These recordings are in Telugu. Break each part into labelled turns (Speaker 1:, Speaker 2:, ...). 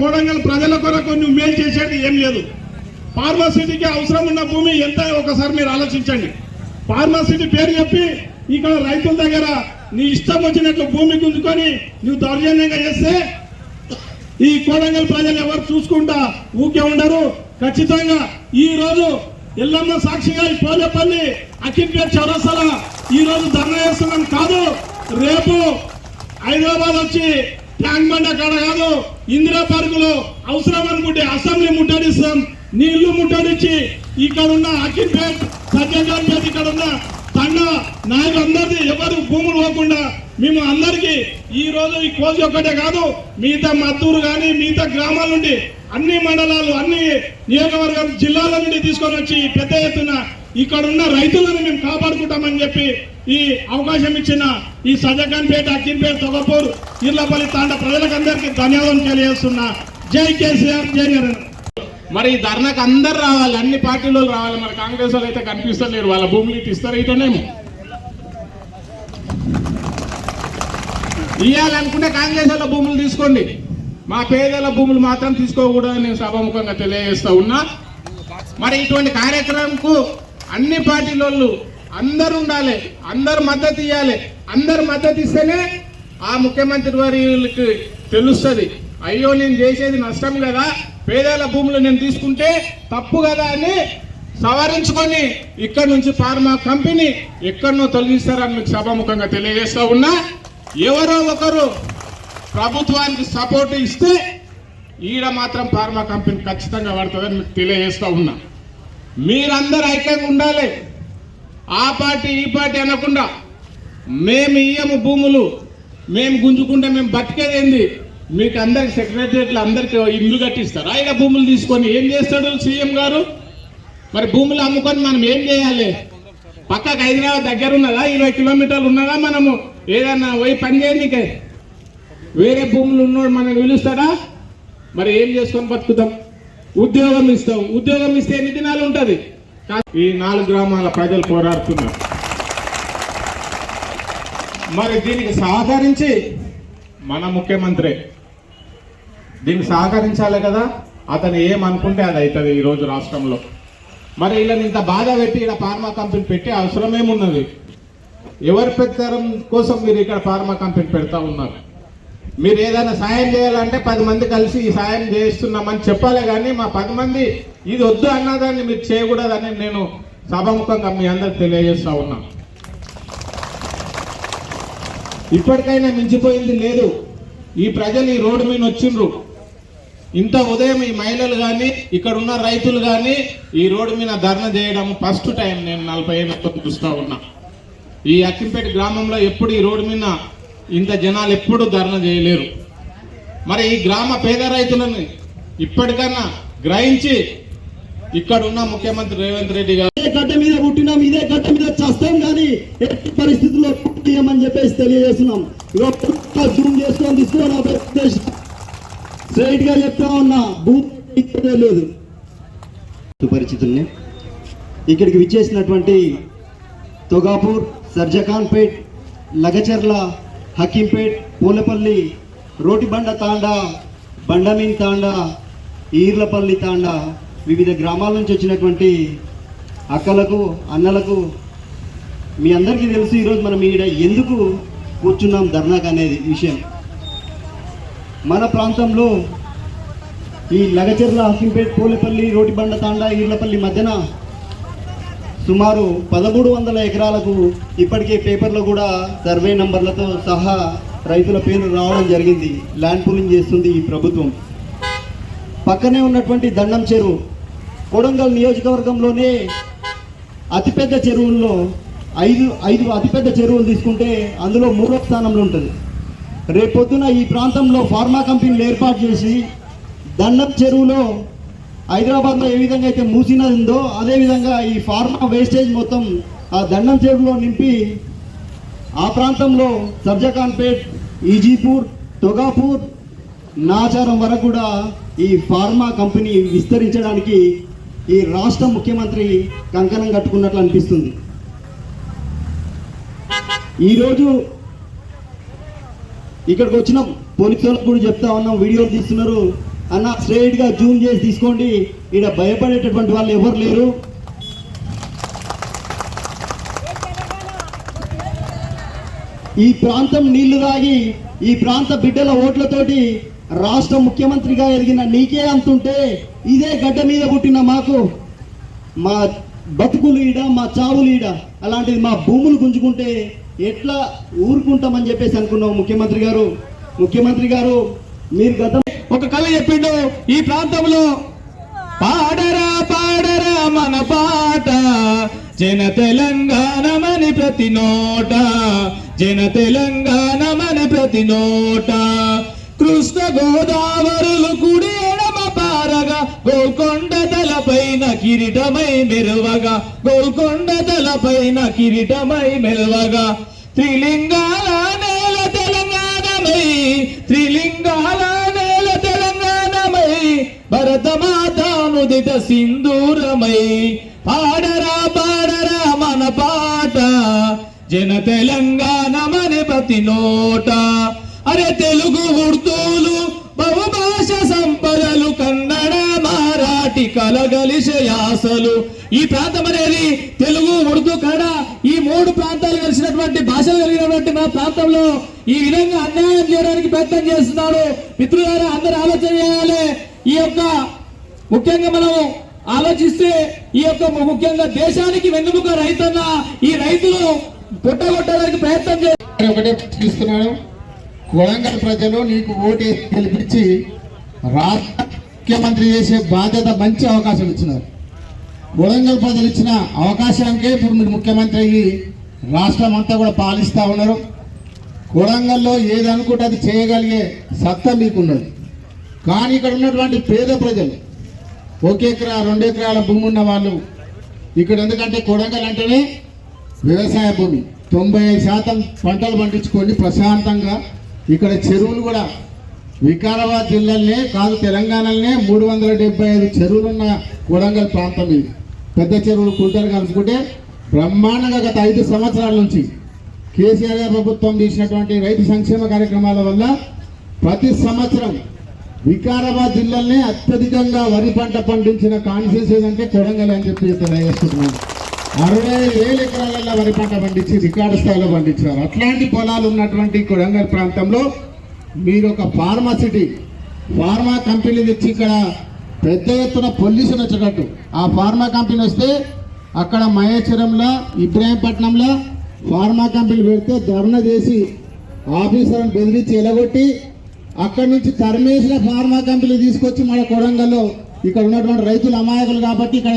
Speaker 1: కోడంగల్ ప్రజల కొరకు నువ్వు మేలు చేసేది ఏం లేదు. ఫార్మాసిటీకి అవసరం ఉన్న భూమి ఎంత ఒకసారి మీరు ఆలోచించండి. ఫార్మాసిటీ పేరు చెప్పి ఇక్కడ రైతుల దగ్గర నీ ఇష్టం వచ్చినట్లు భూమి గుంజుకొని నువ్వు దౌర్జన్యంగా చేస్తే ఈ కోడంగల్ ప్రజలు ఎవరు చూసుకుంటా ఊకే ఉండరు. ఖచ్చితంగా ఈ రోజు ఎల్లమ్మ సాక్షిగా ఈ పోలేపల్లి అఖిల్పేట్ చౌరస్తల ఈ రోజు ధర్నా చేస్తున్నాం కాదు. రేపు హైదరాబాద్ వచ్చి ట్యాంక్ బండ కాడ కాదు. ఇందిరా పార్కులో అవసరం అనుకుంటే అసెంబ్లీ ముట్టడిస్తాం. నీళ్ళు ముట్టడిచ్చి ఇక్కడ ఉన్న అఖిల్పేట్ సత్యగారి ఇక్కడ ఉన్న తండ నాయకులందరిది ఎవరు భూములు పోకుండా మేము అందరికీ ఈ రోజు ఈ కోసి ఒక్కటే కాదు మిగతా మద్దూరు కానీ మిగతా గ్రామాల నుండి అన్ని మండలాలు అన్ని నియోజకవర్గం జిల్లాల నుండి తీసుకొని వచ్చి పెద్ద ఎత్తున ఇక్కడ ఉన్న రైతులను మేము కాపాడుకుంటామని చెప్పి ఈ అవకాశం ఇచ్చిన ఈ సజకాన్పేట అక్కిన్పేట తొగపూర్ ఇర్లపల్లి తాండ ప్రజలకందరికీ ధన్యవాదం తెలియజేస్తున్నా. జై కేసీఆర్ జై
Speaker 2: మరి ఈ ధర్నాకు అందరు రావాలి అన్ని పార్టీలు రావాలి. మరి కాంగ్రెస్ వాళ్ళు అయితే కనిపిస్తలేరు వాళ్ళ భూములు ఇటు ఇస్తారు ఇటనేమో. ఇవ్వాలనుకుంటే కాంగ్రెస్ వాళ్ళ భూములు తీసుకోండి. మా పేదల భూములు మాత్రం తీసుకోకూడదని నేను సభాముఖంగా తెలియజేస్తా ఉన్నా. మరి ఇటువంటి కార్యక్రమంకు అన్ని పార్టీల వాళ్ళు అందరూ ఉండాలి అందరు మద్దతు ఇవ్వాలి అందరు మద్దతు ఇస్తేనే ఆ ముఖ్యమంత్రి వారికి తెలుస్తుంది. అయ్యో నేను చేసేది నష్టం కదా పేదల భూములు నేను తీసుకుంటే తప్పు కదా అని సవరించుకొని ఇక్కడ నుంచి ఫార్మా కంపెనీ ఎక్కడనో తొలగిస్తారని మీకు సభాముఖంగా తెలియజేస్తా ఉన్నా. ఎవరో ఒకరు ప్రభుత్వానికి సపోర్ట్ ఇస్తే ఈడ మాత్రం ఫార్మా కంపెనీ ఖచ్చితంగా పడుతుందని మీకు తెలియజేస్తా ఉన్నా. మీరందరూ ఐక్యంగా ఉండాలి. ఆ పార్టీ ఈ పార్టీ అనకుండా మేము ఇయ్యము భూములు మేము గుంజుకుంటే మేము బతికేదేంది మీకు అందరికి సెక్రటరియట్లు అందరికి ఇల్లు కట్టిస్తారు? ఆయన భూములు తీసుకొని ఏం చేస్తాడు సీఎం గారు? మరి భూములు అమ్ముకొని మనం ఏం చేయాలి? పక్కకు హైదరాబాద్ దగ్గర ఉన్నదా? ఇరవై కిలోమీటర్లు ఉన్నదా మనము? ఏదన్నా పోయి పని చేయనీకే వేరే భూములు ఉన్నోడు మనం పిలుస్తాడా? మరి ఏం చేసుకొని బతుకుతాం? ఉద్యోగం ఇస్తాం. ఉద్యోగం ఇస్తే ఎన్ని దినాలు ఉంటుంది? ఈ నాలుగు గ్రామాల ప్రజలు పోరాడుతున్నారు. మరి దీనికి సహకరించి మన ముఖ్యమంత్రి దీనికి సహకరించాలి కదా? అతను ఏమనుకుంటే అది అవుతుంది ఈరోజు రాష్ట్రంలో. మరి వీళ్ళని ఇంత బాధ పెట్టి ఇక్కడ ఫార్మా కంపెనీ పెట్టి అవసరమేమున్నది ఎవరి పెత్తరం కోసం మీరు ఇక్కడ ఫార్మా కంపెనీ పెడతా ఉన్నారు? మీరు ఏదైనా సాయం చేయాలంటే పది మంది కలిసి ఈ సాయం చేస్తున్నామని చెప్పాలి కానీ మా పది మంది ఇది వద్దు అన్నదాన్ని మీరు చేయకూడదని నేను సభాముఖంగా మీ అందరికి తెలియజేస్తా ఉన్నా. ఇప్పటికైనా మించిపోయింది లేదు. ఈ ప్రజలు ఈ రోడ్డు మీద వచ్చిండ్రు. ఇంత ఉదయం ఈ మహిళలు కానీ ఇక్కడ ఉన్న రైతులు కానీ ఈ రోడ్డు మీద ధర్నా చేయడం ఫస్ట్ టైం నేను నలభై ఏళ్ళతో చూస్తూ ఉన్నా. ఈ అక్కింపేట గ్రామంలో ఎప్పుడు ఈ రోడ్డు మీద ఇంత జనాలు ఎప్పుడు ధర్నా చేయలేరు. మరి ఈ గ్రామ పేద రైతులను ఇప్పటికన్నా గ్రహించి ఇక్కడ ఉన్న ముఖ్యమంత్రి రేవంత్ రెడ్డి గారు
Speaker 3: ఇదే గడ్డ మీద పుట్టినాం ఇదే గడ్డ మీద చస్తాం కానీ ఎట్టి పరిస్థితుల్లో పుట్టియమని చెప్పేసి తెలియజేస్తున్నాం. జూమ్ చేసుకొని స్ట్రైట్గా చెప్తా ఉన్నా భూమి లేదు. సుపరిచితుల్ని ఇక్కడికి విచ్చేసినటువంటి తొగాపూర్ సర్జఖాన్పేట్ లగచర్ల హకీంపేట్ పూలపల్లి రోటిబండ తాండా బండమీన్ తాండా ఈర్లపల్లి తాండా వివిధ గ్రామాల నుంచి వచ్చినటువంటి అక్కలకు అన్నలకు మీ అందరికీ తెలుసు ఈరోజు మనం ఈడ ఎందుకు కూర్చున్నాం ధర్నాకు అనేది విషయం. మన ప్రాంతంలో ఈ లగచెర్ల హకింపేట్ పోలేపల్లి రోటిబండ తాండా ఈర్లపల్లి మధ్యన సుమారు పదమూడు వందల ఎకరాలకు ఇప్పటికే పేపర్లో కూడా సర్వే నంబర్లతో సహా రైతుల పేర్లు రావడం జరిగింది. ల్యాండ్ పూలింగ్ చేస్తుంది ఈ ప్రభుత్వం. పక్కనే ఉన్నటువంటి దండం చెరువు. కొడంగల్ నియోజకవర్గంలోనే అతిపెద్ద చెరువుల్లో ఐదు ఐదు అతిపెద్ద చెరువులు తీసుకుంటే అందులో మూడో స్థానంలో ఉంటుంది. రేపొద్దున ఈ ప్రాంతంలో ఫార్మా కంపెనీలు ఏర్పాటు చేసి దండం చెరువులో హైదరాబాద్లో ఏ విధంగా అయితే మూసినది ఉందో అదేవిధంగా ఈ ఫార్మా వేస్టేజ్ మొత్తం ఆ దండం చేరులో నింపి ఆ ప్రాంతంలో సర్జఖాన్పేట్ ఈజీపూర్ తొగాపూర్ నాచారం వరకు కూడా ఈ ఫార్మా కంపెనీ విస్తరించడానికి ఈ రాష్ట్ర ముఖ్యమంత్రి కంకణం కట్టుకున్నట్లు అనిపిస్తుంది. ఈరోజు ఇక్కడికి వచ్చిన. పోలీసులకు కూడా చెప్తా ఉన్నాం. వీడియోలు తీస్తున్నారు. అన్న స్ట్రైట్గా జూమ్ చేసి తీసుకోండి. ఇక్కడ భయపడేటటువంటి వాళ్ళు ఎవరు లేరు. ఈ ప్రాంతం నీళ్ళు తాగి ఈ ప్రాంత బిడ్డల ఓట్లతోటి రాష్ట్ర ముఖ్యమంత్రిగా ఎదిగిన నీకే అంతుంటే ఇదే గడ్డ మీద పుట్టిన మాకు మా బతుకులు ఈడ మా చావులు ఈడ అలాంటిది మా భూములు గుంజుకుంటే ఎట్లా ఊరుకుంటామని చెప్పేసి అనుకున్నాం ముఖ్యమంత్రి గారు. ముఖ్యమంత్రి గారు మీరు గతం
Speaker 4: ఒక కళ చెప్పిండు. ఈ ప్రాంతంలో పాడరా పాడరా మన పాట. జన తెలంగాణమని ప్రతి నోట. జన తెలంగాణమని ప్రతి నోట. కృష్ణ గోదావరులు కుడి ఎడమ పారగా గోల్కొండ తలపైన కిరీటమై మెరువగా గోల్కొండ తలపైన కిరీటమై మెరువగా త్రిలింగా సింధూరమై పాడరా పాడరా మన పాట. జన తెలంగాణమని ప్రతి నోట. అరే తెలుగు ఉర్దూలు బహుభాష సంపదలు కన్నడ మరాఠి కలగలిసే యాసలు. ఈ ప్రాంతం అనేది తెలుగు ఉర్దూ కన్నడ ఈ మూడు ప్రాంతాలు కలిసినటువంటి భాషలు కలిగినటువంటి మా ప్రాంతంలో ఈ విధంగా అన్యాయం చేయడానికి ప్రయత్నం చేస్తున్నాడు. మిత్రులారా అందరూ ఆలోచన చేయాలి. ఈ యొక్క ముఖ్యంగా మనం ఆలోచిస్తే ఈ యొక్క ముఖ్యంగా దేశానికి వెన్నుముక రైతన్న ఈ రైతులు పుట్టగొట్టడానికి ప్రయత్నం చేస్తారు
Speaker 5: ఒకటే ప్రశ్నిస్తున్నాను కొడంగల్ ప్రజలు నీకు ఓటేసి గెలిపించి రాష్ట్ర ముఖ్యమంత్రి చేసే బాధ్యత మంచి అవకాశం ఇచ్చినారు. కొడంగల్ ప్రజలు ఇచ్చిన అవకాశానికే ఇప్పుడు మీరు ముఖ్యమంత్రి అయ్యి రాష్ట్రం అంతా కూడా పాలిస్తూ ఉన్నారు. కొడంగల్లో ఏది అనుకుంటే అది చేయగలిగే సత్తా మీకున్నది. కానీ ఇక్కడ ఉన్నటువంటి పేద ప్రజలు ఒక ఎకరా రెండు ఎకరాల భూమి ఉన్న వాళ్ళు ఇక్కడ ఎందుకంటే కొడంగల్ అంటేనే వ్యవసాయ భూమి. తొంభై ఐదు శాతం పంటలు పండించుకొని ప్రశాంతంగా ఇక్కడ చెరువులు కూడా. వికారాబాద్ జిల్లాలోనే కాదు తెలంగాణలోనే మూడు వందల డెబ్బై ఐదు చెరువులున్న కొడంగల్ ప్రాంతం ఇది. పెద్ద చెరువులు కుంటలు కలుపుకుంటే బ్రహ్మాండంగా గత ఐదు సంవత్సరాల నుంచి కేసీఆర్ ప్రభుత్వం తీసినటువంటి రైతు సంక్షేమ కార్యక్రమాల వల్ల ప్రతి సంవత్సరం వికారాబాద్ జిల్లాలోనే అత్యధికంగా వరి పంట పండించిన కాన్షియస్ ఏదంటే కొడంగల్ అని చెప్పి తెలియజేస్తున్నాను అరవై వేల ఎకరాలలో వరి పంట పండించి రికార్డు స్థాయిలో పండించారు అట్లాంటి పొలాలు ఉన్నటువంటి కొడంగల్ ప్రాంతంలో మీరు ఒక ఫార్మా సిటీ ఫార్మా కంపెనీ తెచ్చి ఇక్కడ పెద్ద ఎత్తున పొల్యూషన్ వచ్చేటట్టు. ఆ ఫార్మా కంపెనీ వస్తే అక్కడ మహేశ్వరంలో ఇబ్రాహీంపట్నంలో ఫార్మా కంపెనీ పెడితే ధర్నా చేసి ఆఫీసర్ని బెదిరించి ఎలగొట్టి అక్కడి నుంచి తరిమేసిన ఫార్మా కంపెనీ తీసుకొచ్చి మన కొడంగల్లో ఇక్కడ ఉన్నటువంటి రైతులు అమాయకులు కాబట్టి ఇక్కడ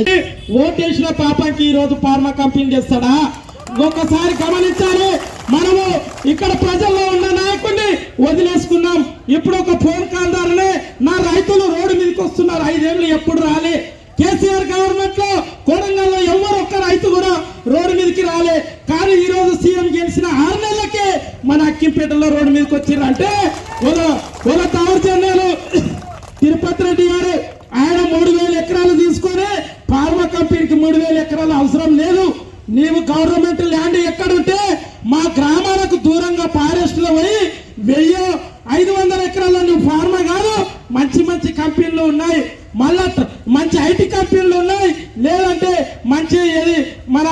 Speaker 6: ఓటేసిన పాపంకి ఈ రోజు ఫార్మా కంపెనీ చేస్తాడా? ఒక్కసారి గమనించాలి. మనము ఇక్కడ ప్రజల్లో ఉన్న నాయకుడిని వదిలేసుకున్నాం. ఇప్పుడు ఒక ఫోన్ కాల్ ద్వారానే నా రైతులు రోడ్డు మీదకి వస్తున్నారు. ఐదేళ్ళు ఎప్పుడు రాలే. కేసీఆర్ గవర్నమెంట్లో కోడంగల్లో ఎవరు ఒక్క రైతు కూడా రోడ్డు మీదకి రాలే. కానీ ఈ రోజు సీఎం గెలిచిన ఆరు నెలలకే మన అక్కింపేటలో రోడ్డు మీదకి వచ్చిర్రు. అంటే ఒక ఒక తిరుపతి రెడ్డి గారు ఆయన మూడు వేల ఎకరాలు తీసుకొని ఫార్మా కంపెనీకి మూడు వేల ఎకరాలు అవసరం లేదు. నీవు గవర్నమెంట్ ల్యాండ్ ఎక్కడుంటే మా గ్రామ దూరంగా ఫారెస్ట్లో పోయి వెయ్యి ఐదు వందల ఎకరాల నువ్వు ఫార్మా కాదు మంచి మంచి కంపెనీలు ఉన్నాయి మళ్ళా త- మంచి ఐటీ కంపెనీలు ఉన్నాయి లేదంటే మంచి ఏది మన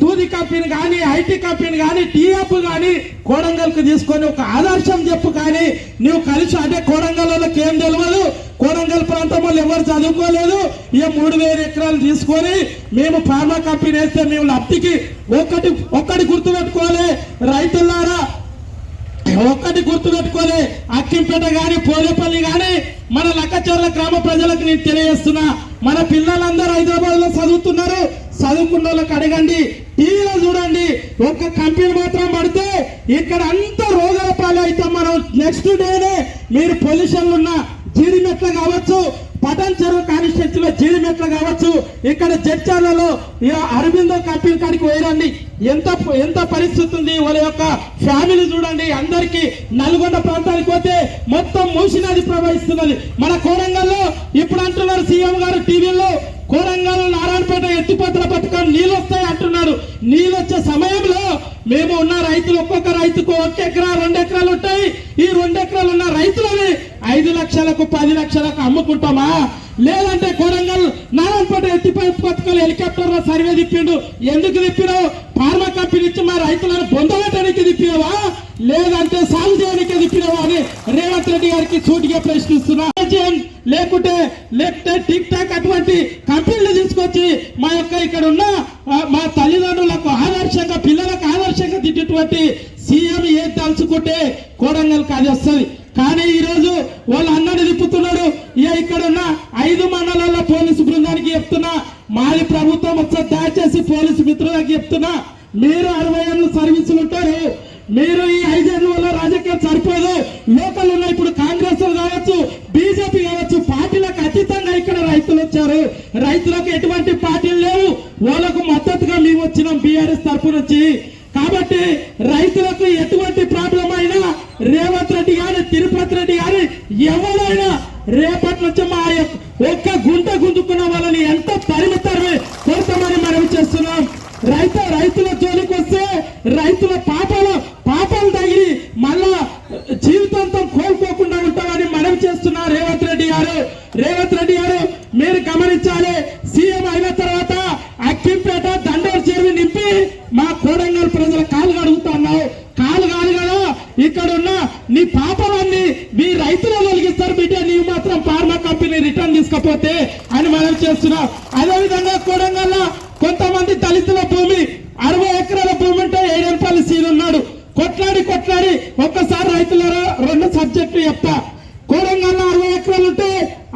Speaker 6: దూది కంపెనీ కానీ ఐటీ కంపెనీ కానీ టీఎఫ్ కానీ కోడంగల్కి తీసుకొని ఒక ఆదర్శం చెప్పు కానీ నువ్వు కలిసి అంటే కోడంగల్ వాళ్ళకి ఏం తెలియదు కోడంగల్ ప్రాంతం వాళ్ళు ఎవరు చదువుకోలేదు. ఈ మూడు వేల ఎకరాలు తీసుకొని మేము ఫార్మా కంపెనీ వేస్తే మేము లబ్ధికి ఒక్కటి ఒక్కటి గుర్తుపెట్టుకోవాలి రైతులారా ఒక్కటి గుర్తుపెట్టుకోలే అక్కింపేట కానీ పోలేపల్లి కానీ మన లక్కచర్ల గ్రామ ప్రజలకు నేను తెలియజేస్తున్నా. మన పిల్లలందరూ హైదరాబాద్లో చదువుతున్నారు. చదువుకున్న వాళ్ళకి అడగండి. టీవీలో చూడండి ఒక కంపెనీ మాత్రం పడితే ఇక్కడ అంత రోగాల పాలు అయితే మనం. నెక్స్ట్ డేనే మీరు పొల్యూషన్లు ఉన్న జీడిమెట్ల కావచ్చు పటన్ చెరువు కాన్స్టిట్యూన్సీలో జీడిమెట్ల కావచ్చు ఇక్కడ జడ్చాలలో అరవిందో కంపెనీ కాడికి పోయిరండి. ఎంత ఎంత పరిస్థితి ఉంది వాళ్ళ యొక్క ఫ్యామిలీ చూడండి అందరికీ నల్గొండ ప్రాంతానికి పోతే మొత్తం మూసినది ప్రవహిస్తున్నది. మన కోరంగల్లో ఇప్పుడు అంటున్నారు సీఎం గారు టీవీలో కోరంగల్ నారాయణపేట ఎత్తిపోతల పథకం నీళ్ళు వచ్చే సమయంలో మేము ఉన్న రైతులు ఒక్కొక్క రైతుకు ఒక ఎకరా రెండు ఎకరాలు ఉంటాయి. ఈ రెండు ఎకరాలు ఉన్న రైతులని ఐదు లక్షలకు పది లక్షలకు అమ్ముకుంటామా? లేదంటే కొడంగల్ నారాయణపేట ఎత్తిపై పథకాలు హెలికాప్టర్లో సర్వే తిప్పిండు. ఎందుకు తిప్పినావు? ఫార్మా కంపెనీ ఇచ్చి మా రైతులను పొందడానికి తిప్పినావా? లేదంటే సాగు చేయడానికి తిప్పినావా అని రేవంత్ రెడ్డి గారికి సూటిగా ప్రశ్నిస్తున్నా. లేకుంటే లేకుంటే టిక్ టాక్ అటువంటి కంపెనీలు తీసుకొచ్చి మా యొక్క ఇక్కడ ఉన్న కాబట్టి సీఎం ఏం తలుచుకుంటే కోడంగల్కి అది వస్తుంది. కానీ ఈ రోజు వాళ్ళు అన్నాడు తిప్పుతున్నాడు. ఇక ఇక్కడ ఉన్న ఐదు మండలాల పోలీసు బృందానికి చెప్తున్నా. మాది ప్రభుత్వం వచ్చే దయచేసి పోలీసు మిత్రులకు చెప్తున్నా. మీరు అరవై ఏళ్ళు సర్వీసులు ఉంటారు. మీరు ఈ ఐదేళ్ళ వల్ల రాజకీయం సరిపోదు. లోకల్ ఉన్న ఇప్పుడు కాంగ్రెస్ కావచ్చు బీజేపీ కావచ్చు పార్టీలకు అతీతంగా ఇక్కడ రైతులు వచ్చారు. రైతులకు ఎటువంటి పార్టీలు లేవు. వాళ్ళకు మద్దతుగా మేము వచ్చినాం బీఆర్ఎస్ తరఫు నుంచి. కాబట్టి రైతులకు ఎటువంటి ప్రాబ్లం అయినా రేవంత్ రెడ్డి గాని తిరుపతి రెడ్డి గాని ఎవరైనా రేపటి నుంచి మా యొక్క ఒక్క గుంట గుంజుకున్న వాళ్ళని ఎంత పరిమితమే కొడతామని మనం చేస్తున్నాం. రైతు రైతుల జోలికి వస్తే రైతుల పాపాల పాపాలు తగిలి మళ్ళా జీవితాంతం కోల్పోకుండా ఉంటామని మనం చేస్తున్నా రేవంత్ రెడ్డి గారు. రేవంత్ రెడ్డి గారు మీరు గమనించాలి. సీఎం అయిన తర్వాత అక్కింపేట మా కోడంగల్ ప్రజల కాలు కడుగుతున్నావు కాలు కాదు కదా ఇక్కడ ఉన్న నీ పాపలన్నీ మీ రైతులు తొలగిస్తారు బిడ్డ. నీవు మాత్రం ఫార్మా కంపెనీ రిటర్న్ తీసుకపోతే అని మనం చేస్తున్నాం. అదే విధంగా కోడంగల్ కొంతమంది దళితుల భూమి అరవై ఎకరాల భూమి ఉంటే ఏడేపల్లి సీన్ ఉన్నాడు కొట్లాడి కొట్లాడి ఒక్కసారి రైతులారా రెండు సబ్జెక్టులు చెప్తా కోడంగల్లో అరవై ఎకరాలు ఉంటే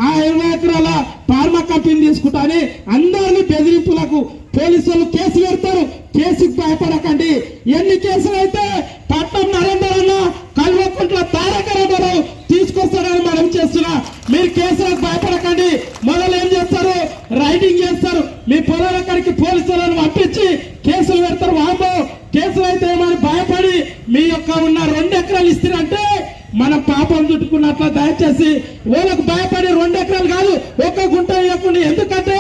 Speaker 6: ఆ ఇరవై ఎకరాల ఫార్మా కంపెనీ తీసుకుంటాని అందరినీ బెదిరింపులకు పోలీసులు కేసు పెడతారు కేసుకు భయపడకండి ఎన్ని కేసులు అయితే పట్నం నరేందర్ అన్న కల్వకుంట్ల తారక రామారావు తీసుకొస్తారని మనం చేస్తున్నా మీరు కేసులకు భయపడకండి మొదలు ఏం చేస్తారు రైడింగ్ చేస్తారు మీ పొలాల కాడికి పోలీసులను పంపించి కేసులు పెడతారు వామో కేసులు అయితే ఏమని భయపడి మీ యొక్క ఉన్న రెండు ఎకరాలు ఇస్తారంటే మనం పాపం చుట్టుకున్నట్ల దయచేసి వాళ్ళకు భయపడి రెండు ఎకరాలు కాదు ఒక గుంట ఇవ్వకుండా ఎందుకంటే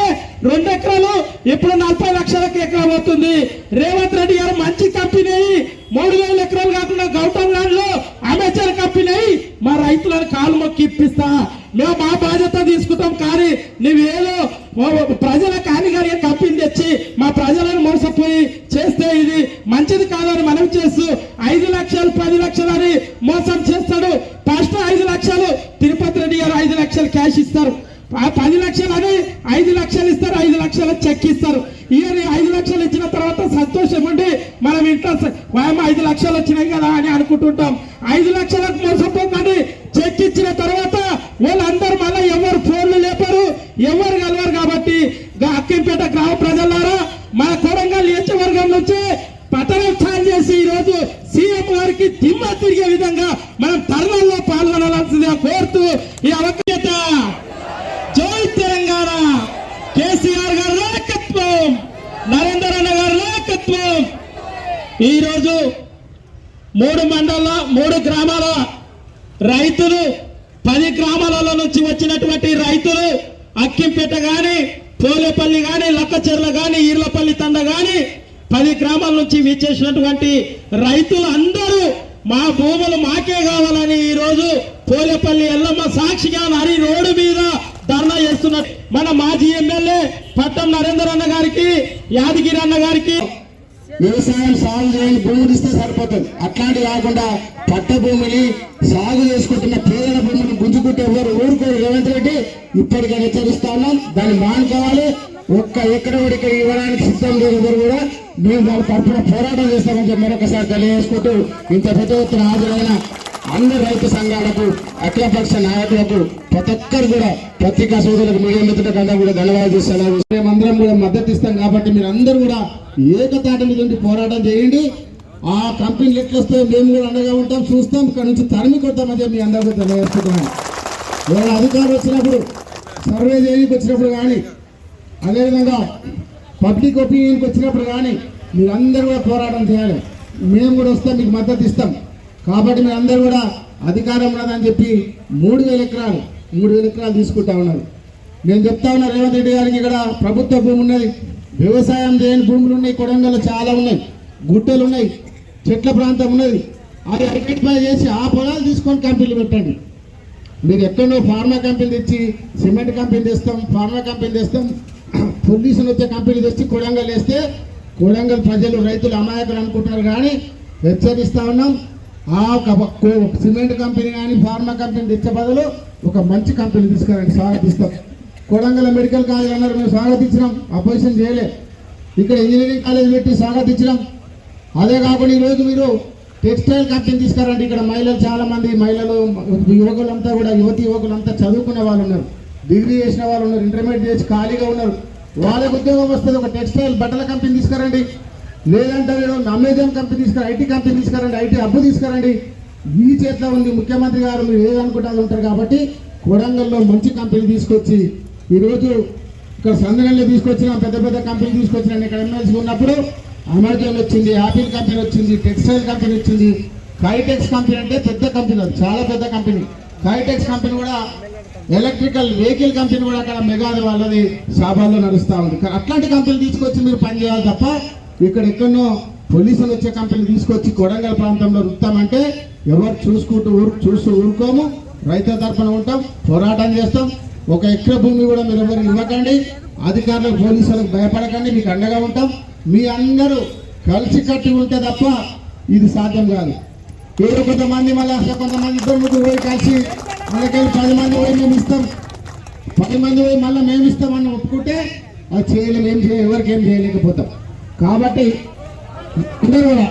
Speaker 6: రెండు ఎకరాలు ఇప్పుడు నలభై లక్షలకు ఎకరం అవుతుంది రేవంత్ రెడ్డి గారు మంచి కంపెనీ మూడు వేల ఎకరాలు కాకుండా గౌతమ్ ల్యాండ్లో అమెచర్ కంపెనీ మా రైతులను కాలు మొక్కి ఇప్పిస్తా. మేము మా బాధ్యత తీసుకుంటాం కానీ నువ్వేదో ఓ ప్రజలకు హానికరంగా తెచ్చి మా ప్రజలను మోసపోయి చేస్తే ఇది మంచిది కాదని మనం చేస్తూ ఐదు లక్షలు పది లక్షలు అని మోసం చేస్తాడు. ఫస్ట్ ఐదు లక్షలు తిరుపతి రెడ్డి గారు ఐదు లక్షలు క్యాష్ ఇస్తారు. ఆ పది లక్షలు అని ఐదు లక్షలు ఇస్తారు ఐదు లక్షలు చెక్ ఇస్తారు. ఇయర్ ఐదు లక్షలు ఇచ్చిన తర్వాత సంతోషం ఉండి మనం ఇంట్లో ఐదు లక్షలు వచ్చినాయి కదా అని అనుకుంటుంటాం ఐదు లక్షలకు మోసపోకండి చెక్ ఇచ్చిన తర్వాత వాళ్ళందరూ మళ్ళీ ఎవరు ఫోన్లు లేపరు ఎవరు కలవరు కాబట్టి గా అక్కింపేట గ్రామ ప్రజలారా మన కొడంగల్ నియోజకవర్గం నుంచి పతనోత్సవం చేసి ఈ రోజు సీఎం దిమ్మ తిరిగే విధంగా మనం తరుణంలో పాల్గొనాల్సిందిగా కోరుతూ ఈ అవకాశత జై తెలంగాణ. కేసీఆర్ గారి నాయకత్వం నరేందర్ అన్న గారి నాయకత్వం. ఈ రోజు మూడు మండల మూడు గ్రామాల రైతులు పది గ్రామాలలో నుంచి వచ్చినటువంటి రైతులు అక్కింపేట కానీ పోలేపల్లి కానీ లక్కచెర్ల కానీ ఈర్లపల్లి తండ కానీ పది గ్రామాల నుంచి విచ్చేసినటువంటి రైతులు అందరూ మా భూములు మాకే కావాలని ఈ రోజు పోలేపల్లి ఎల్లమ్మ సాక్షిగా నరి రోడ్డు మీద ధర్నా చేస్తున్నారు మన మాజీ ఎమ్మెల్యే పట్టం నరేందర్ అన్న గారికి యాదగిరి అన్న గారికి.
Speaker 5: వ్యవసాయం సాగు చేయని భూములు ఇస్తే సరిపోతుంది. అట్లాంటి కాకుండా పట్ట భూమిని సాగు చేసుకుంటున్న పేదల భూమిని గుంజుకుంటే ఎవరు ఊరుకోరు. రేవంత్ రెడ్డి ఇప్పటికే హెచ్చరిస్తా ఉన్నాం. దాన్ని మానుకోవాలి. ఒక్క ఎక్కడ కూడా ఇవ్వడానికి సిద్ధం లేని కూడా మేము వాళ్ళ తరఫున పోరాటం చేస్తామని చెప్పి మరొకసారి తెలియజేసుకుంటూ ఇంత పెద్ద ఎత్తున హాజరైన అన్ని రైతు సంఘాలకు అఖిలపక్ష నాయకులకు ప్రతి ఒక్కరు కూడా పత్రికా సోదరులకు మీడియా మిత్రులకు అందరూ కూడా ధన్యవాదాలు చేస్తాను మేమందరం కూడా మద్దతు ఇస్తాం కాబట్టి మీరు అందరూ కూడా ఏకతాటి మీద ఉండి పోరాటం చేయండి. ఆ కంపెనీలు ఎట్లొస్తే మేము కూడా అండగా ఉంటాం చూస్తాం. ఇక్కడ నుంచి తరిమి కొడతామని చెప్పి మీ అందరికీ తెలియజేస్తున్నాను ఎవరు అధికారులు వచ్చినప్పుడు సర్వే చేయడానికి వచ్చినప్పుడు కానీ అదేవిధంగా పబ్లిక్ ఒపీనియన్కి వచ్చినప్పుడు కానీ మీరందరూ కూడా పోరాటం చేయాలి. మేము కూడా వస్తాం మీకు మద్దతు ఇస్తాం. కాబట్టి మీరందరూ కూడా అధికారం ఉన్నదని చెప్పి మూడు వేల ఎకరాలు మూడు వేల ఎకరాలు తీసుకుంటా ఉన్నారు. నేను చెప్తా ఉన్నా రేవంత్ రెడ్డి గారికి ఇక్కడ ప్రభుత్వ భూమి ఉన్నది. వ్యవసాయం చేయని భూములు ఉన్నాయి కొడంగల్లో చాలా ఉన్నాయి. గుట్టలు ఉన్నాయి చెట్ల ప్రాంతం ఉన్నది. అది ఐడెంటిఫై చేసి ఆ పొలాలు తీసుకొని కంపెనీలు పెట్టండి. మీరు ఎక్కడో ఫార్మా కంపెనీ తెచ్చి సిమెంట్ కంపెనీ తెస్తాం ఫార్మా కంపెనీ తెస్తాం. పొల్యూషన్ వచ్చే కంపెనీ తెచ్చి కొడంగల్ వేస్తే కొడంగల్ ప్రజలు రైతులు అమాయకులు అనుకుంటున్నారు కానీ హెచ్చరిస్తా ఉన్నాం. ఆ సిమెంట్ కంపెనీ కానీ ఫార్మా కంపెనీ తెచ్చే బదులు ఒక మంచి కంపెనీ తీసుకురండి స్వాగతిస్తాం. కొడంగల్ మెడికల్ కాలేజ్ అన్నారు మేము స్వాగతించినాం అపోజిషన్ చేయలే. ఇక్కడ ఇంజనీరింగ్ కాలేజ్ పెట్టి స్వాగతించినాం అదే కాకుండా ఈరోజు మీరు టెక్స్టైల్ కంపెనీ తీసుకురండి. ఇక్కడ మహిళలు చాలామంది మహిళలు యువకులంతా కూడా యువతి యువకులంతా చదువుకునే వాళ్ళు ఉన్నారు. డిగ్రీ చేసిన వాళ్ళు ఉన్నారు ఇంటర్మీడియట్ చేసి ఖాళీగా ఉన్నారు. వాళ్ళకి ఉద్యోగం వస్తుంది. ఒక టెక్స్టైల్ బట్టల కంపెనీ తీసుకురండి. లేదంటే అమెజాన్ కంపెనీ తీసుకురండి ఐటీ కంపెనీ తీసుకురండి ఐటీ హబ్బు తీసుకురండి. మీ చేతిలో ఉంది ముఖ్యమంత్రి గారు మీరు ఏదనుకుంటారు ఉంటారు కాబట్టి కొడంగల్లో మంచి కంపెనీ తీసుకొచ్చి ఈరోజు ఇక్కడ సందనంలో తీసుకొచ్చిన పెద్ద పెద్ద కంపెనీ తీసుకొచ్చిన. ఇక్కడ ఎమ్మెల్సీ ఉన్నప్పుడు అమెజాన్ వచ్చింది యాపిల్ కంపెనీ వచ్చింది టెక్స్టైల్ కంపెనీ వచ్చింది. కైటెక్స్ కంపెనీ అంటే పెద్ద కంపెనీ చాలా పెద్ద కంపెనీ కైటెక్స్ కంపెనీ కూడా ఎలక్ట్రికల్ వెహికల్ కంపెనీ కూడా అక్కడ మెగాది వాళ్ళది శాబాల్లో నడుస్తూ ఉంది. అట్లాంటి కంపెనీ తీసుకొచ్చి మీరు పని చేయాలి తప్ప ఇక్కడ ఎక్కడో పోలీసులు వచ్చే కంపెనీ తీసుకొచ్చి కొడంగల్ ప్రాంతంలో రుత్తామంటే ఎవరు చూసుకుంటూ ఊరు చూస్తూ ఊరుకోము. రైతుల తరఫున ఉంటాం పోరాటం చేస్తాం. ఒక ఎక్కడ భూమి కూడా మీరు ఎవరు ఇవ్వకండి. అధికారులకు పోలీసులకు భయపడకండి. మీకు అండగా ఉంటాం. మీ అందరూ కలిసి కట్టి ఉంటే తప్ప ఇది సాధ్యం కాదు. ఏదో కొంతమంది మళ్ళీ అసలు కొంతమంది ఇద్దరు ముగ్గురు పోయి కలిసి అందుకని పది మంది పోయి మేము ఇస్తాం. పది మంది పోయి మళ్ళీ మేము ఇస్తామని ఒప్పుకుంటే అది చేయలేము ఏం చేయ ఎవరికి ఏం చేయలేకపోతాం. కాబట్టి అందరూ కూడా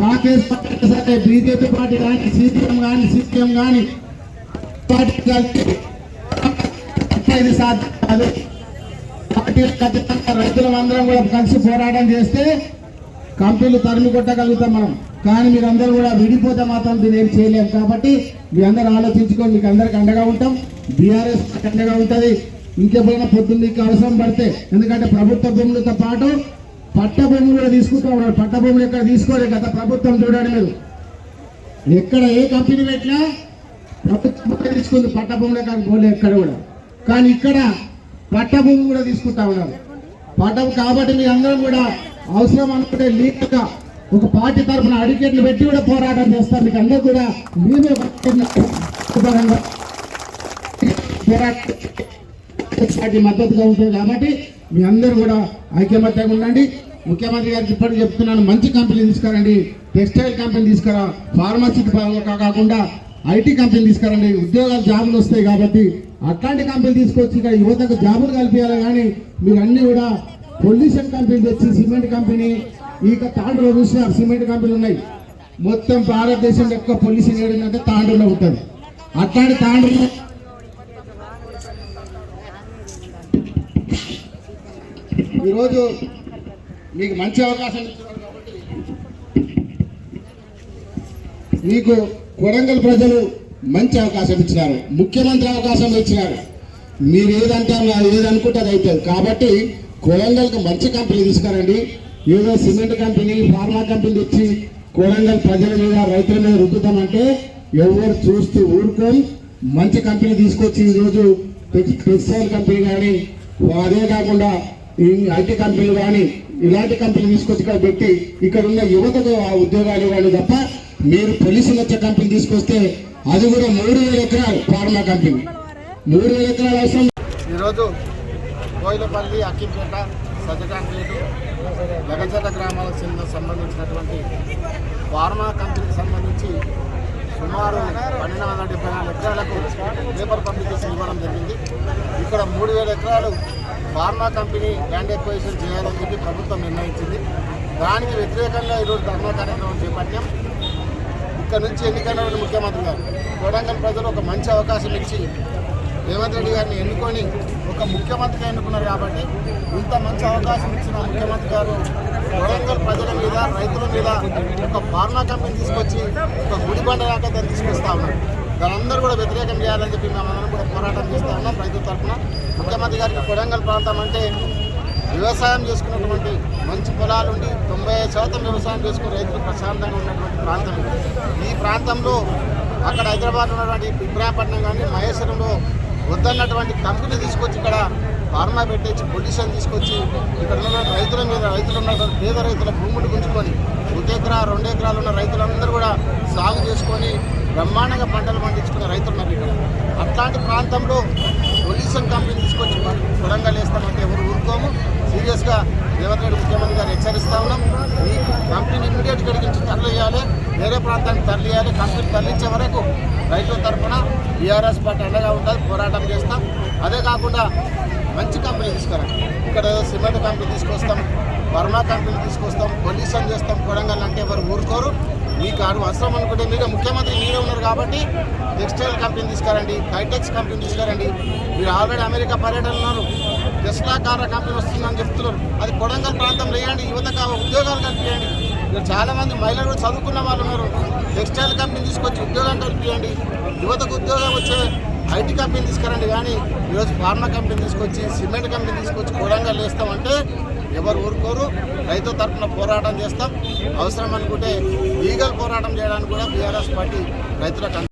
Speaker 5: కాంగ్రెస్ పార్టీ సరే బీజేపీ పార్టీ కానీ సిపిఎం కానీ సిపిఎం కానీ పార్టీ కలిసి ఇది సాధ్యం కాదు పార్టీ ఖచ్చితంగా రైతులం అందరం కూడా కలిసి పోరాటం చేస్తే కంపెనీలు తరిమి కొట్టగలుగుతాం మనం. కానీ మీరందరూ కూడా విడిపోతే మాత్రం దీని ఏం చేయలేం. కాబట్టి మీ అందరూ ఆలోచించుకొని మీకు అందరికి అండగా ఉంటాం. బీఆర్ఎస్ అండగా ఉంటుంది. ఇంకెప్పుడైనా పొద్దున్న మీకు అవసరం పడితే. ఎందుకంటే ప్రభుత్వ భూములతో పాటు పట్ట భూములు కూడా తీసుకుంటా. ఉన్నారు పట్ట భూములు ఎక్కడ తీసుకోలేదు. గత ప్రభుత్వం చూడండి మీరు ఎక్కడ ఏ కంపెనీ పెట్టినా ప్రభుత్వం తీసుకుంది. పట్ట భూములే కానీ పోలే ఎక్కడ కూడా. కానీ ఇక్కడ పట్ట భూమి కూడా తీసుకుంటా ఉన్నారు. పట్టం కాబట్టి మీ అందరం కూడా అవసరం అనుకుంటే లీగల్గా ఒక పార్టీ తరఫున అడిగేట్లు పెట్టి కూడా పోరాటం చేస్తారు. మీకు అందరూ కూడా మేమే పార్టీ మద్దతుగా ఉంటుంది కాబట్టి మీ అందరూ కూడా ఐక్యమత్యంగా ఉండండి. ముఖ్యమంత్రి గారికి ఇప్పటికి చెప్తున్నాను మంచి కంపెనీ తీసుకురండి. టెక్స్టైల్ కంపెనీ తీసుకురా ఫార్మసీ కాకుండా ఐటీ కంపెనీ తీసుకురండి. ఉద్యోగాలు జాబులు వస్తాయి కాబట్టి అట్లాంటి కంపెనీ తీసుకొచ్చి యువతకు జాబులు కల్పించాలి కానీ మీరు అన్నీ కూడా పొల్యూషన్ కంపెనీ తెచ్చి సిమెంట్ కంపెనీ ఇక తాండ్రులో చూసినారు సిమెంట్ కంపెనీలు ఉన్నాయి. మొత్తం భారతదేశంలో ఎక్కువ పొల్యూషన్ ఏడిందంటే తాండ్రులో ఉంటుంది. అట్లాంటి తాండ్రు ఈరోజు మీకు మంచి అవకాశం కాబట్టి మీకు కొడంగల్ ప్రజలు మంచి అవకాశం ఇచ్చినారు. ముఖ్యమంత్రి అవకాశం ఇచ్చినారు. మీరు ఏదంటారు ఏదనుకుంటే అది అవుతుంది. కాబట్టి కొడంగల్కి మంచి కంపెనీ తీసుకురండి. ఏదో సిమెంట్ కంపెనీ ఫార్మా కంపెనీ తెచ్చి కొడంగల్ ప్రజల మీద రైతుల మీద రుద్దుతామంటే ఎవరు చూస్తూ ఊరుకొని మంచి కంపెనీ తీసుకొచ్చి ఈరోజు టెక్స్టైల్ కంపెనీ కానీ అదే కాకుండా ఈ ఐటీ కంపెనీలు కానీ ఇలాంటి కంపెనీ తీసుకొచ్చి ఇక్కడ పెట్టి ఇక్కడ ఉన్న యువతకు ఆ ఉద్యోగాలు ఇవ్వాలి తప్ప మీరు పొల్యూషన్ వచ్చే కంపెనీ తీసుకొస్తే అది కూడా మూడు వేల ఎకరాలు ఫార్మా కంపెనీ. మూడు వేల ఎకరాలు అవసరం.
Speaker 7: ఈరోజు కోయిలపల్లి అక్కింపేట సజ్జకాంపేట లగజల గ్రామాలకు చెందిన సంబంధించినటువంటి ఫార్మా కంపెనీకి సంబంధించి సుమారు పన్నెండు వందల డెబ్బై నాలుగు ఎకరాలకు పేపర్ పబ్లికేషన్ ఇవ్వడం జరిగింది. ఇక్కడ మూడు వేల ఎకరాలు ఫార్మా కంపెనీ ల్యాండ్ ఎక్వైజన్ చేయాలని చెప్పి ప్రభుత్వం నిర్ణయించింది. దానికి వ్యతిరేకంగా ఈరోజు ధర్నా కార్యక్రమం చేపట్టాం. ఇక్కడ నుంచి ఎన్నికైన ముఖ్యమంత్రి గారు. కోడంగల్ ప్రజలు ఒక మంచి అవకాశం ఇచ్చి రేవంత్ రెడ్డి గారిని ఎన్నుకొని ఒక ముఖ్యమంత్రిగా ఎన్నుకున్నారు కాబట్టి ఇంత మంచి అవకాశం ఇచ్చిన ముఖ్యమంత్రి గారు వరంగల్ ప్రజల మీద రైతుల మీద ఒక ఫార్మా కంపెనీ తీసుకొచ్చి ఒక గుడిబండ దాకా తీసుకొస్తా ఉన్నారు. దాని అందరూ కూడా వ్యతిరేకం చేయాలని చెప్పి మేమందరం కూడా పోరాటం చేస్తా ఉన్నాం రైతుల తరఫున. ముఖ్యమంత్రి గారికి కొడంగల్ ప్రాంతం అంటే వ్యవసాయం చేసుకున్నటువంటి మంచి పొలాలు ఉండి తొంభై శాతం వ్యవసాయం చేసుకుని రైతులు ప్రశాంతంగా ఉన్నటువంటి ప్రాంతం ఈ ప్రాంతంలో అక్కడ హైదరాబాద్ ఉన్నటువంటి ఇబ్రాహీంపట్నం కానీ మహేశ్వరంలో వద్దన్నటువంటి కంపెనీ తీసుకొచ్చి ఇక్కడ ఫార్మా పెట్టేసి పొల్యూషన్ తీసుకొచ్చి ఇక్కడ ఉన్న రైతుల మీద రైతులు ఉన్నటువంటి పేద రైతుల భూములు గుంజుకొని ఒక ఎకరా రెండు ఎకరాలు ఉన్న రైతులందరూ కూడా సాగు చేసుకొని
Speaker 5: బ్రహ్మాండంగా పంటలు పండించుకునే రైతులు ఉన్నారు ఇక్కడ. అట్లాంటి ప్రాంతంలో పొల్యూషన్ కంపెనీ తీసుకొచ్చి వరంగల్ వేస్తామంటే ఎవరు ఊరుకోము. సీరియస్గా రేవంత్ రెడ్డి ముఖ్యమంత్రి గారు హెచ్చరిస్తా ఉన్నాం. ఈ కంపెనీ ఇమీడియట్ కడిగించి తరలియాలి. వేరే ప్రాంతానికి తరలియాలి కంపెనీ తరలించే వరకు రైతుల తరఫున బీఆర్ఎస్ పార్టీ అండగా ఉంటుంది పోరాటం చేస్తాం. అదే కాకుండా మంచి కంపెనీ తీసుకురండి. ఇక్కడ సిమెంట్ కంపెనీ తీసుకొస్తాం వర్మా కంపెనీ తీసుకొస్తాం పొల్యూషన్ చేస్తాం కొడంగల్ అంటే ఎవరు ఊరుకోరు. మీకు అడుగు అవసరం అనుకుంటే మీరే ముఖ్యమంత్రి మీరే ఉన్నారు కాబట్టి టెక్స్టైల్ కంపెనీ తీసుకురండి హైటెక్స్ కంపెనీ తీసుకురండి. మీరు ఆల్రెడీ అమెరికా పర్యటన ఉన్నారు. టెస్లా కార్ కంపెనీ వస్తుందని చెప్తున్నారు. అది కొడంగల్ ప్రాంతంలో వేయండి యువతకు ఉద్యోగాలు కల్పించండి. చాలా మంది మహిళలు కూడా చదువుకున్న వాళ్ళు ఉన్నారు. టెక్స్టైల్ కంపెనీ తీసుకొచ్చి ఉద్యోగం కల్పించండి. యువతకు ఉద్యోగం వచ్చే ఐటీ కంపెనీ తీసుకురండి. కానీ ఈరోజు ఫార్మా కంపెనీ తీసుకొచ్చి సిమెంట్ కంపెనీ తీసుకొచ్చి కూడంగా లేస్తామంటే ఎవరు ఊరుకోరు. రైతు తరఫున పోరాటం చేస్తాం. అవసరం అనుకుంటే లీగల్ పోరాటం చేయడానికి కూడా బీఆర్ఎస్ పార్టీ రైతులకు